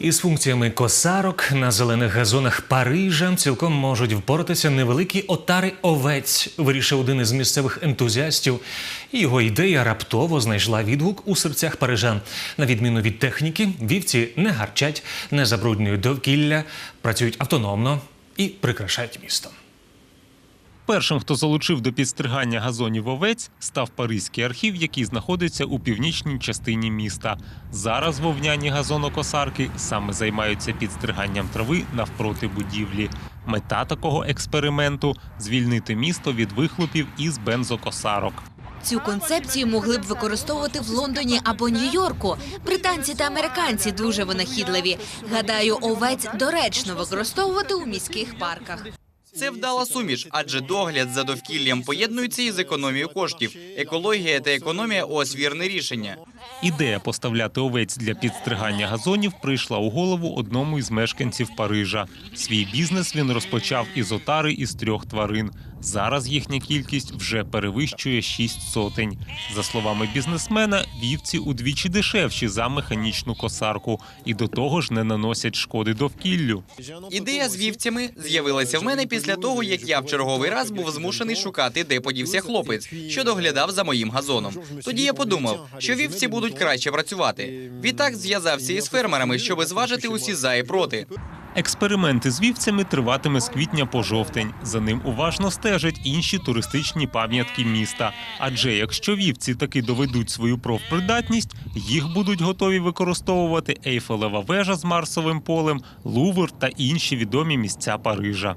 Із функціями косарок на зелених газонах Парижа цілком можуть впоратися невеликі отари овець, вирішив один із місцевих ентузіастів. Його ідея раптово знайшла відгук у серцях парижан. На відміну від техніки, вівці не гарчать, не забруднюють довкілля, працюють автономно і прикрашають місто. Першим, хто залучив до підстригання газонів овець, став Паризький архів, який знаходиться у північній частині міста. Зараз вовняні газонокосарки саме займаються підстриганням трави навпроти будівлі. Мета такого експерименту звільнити місто від вихлопів із бензокосарок. Цю концепцію могли б використовувати в Лондоні або Нью-Йорку. Британці та американці дуже винахідливі. Гадаю, овець доречно використовувати у міських парках. Це вдала суміш, адже догляд за довкіллям поєднується із економією коштів. Екологія та економія ось вірне рішення. Ідея поставляти овець для підстригання газонів прийшла у голову одному із мешканців Парижа. Свій бізнес він розпочав із отари із трьох тварин. Зараз їхня кількість вже перевищує шість сотень. За словами бізнесмена, вівці удвічі дешевші за механічну косарку і до того ж не наносять шкоди довкіллю. Ідея з вівцями з'явилася в мене після того, як я в черговий раз був змушений шукати, де подівся хлопець, що доглядав за моїм газоном. Тоді я подумав, що вівці будуть краще працювати. Відтак зв'язався із фермерами, щоб зважити усі за і проти. Експерименти з вівцями триватиме з квітня по жовтень. За ним уважно стежать інші туристичні пам'ятки міста. Адже якщо вівці таки доведуть свою профпридатність, їх будуть готові використовувати Ейфелева вежа з Марсовим полем, Лувр та інші відомі місця Парижа.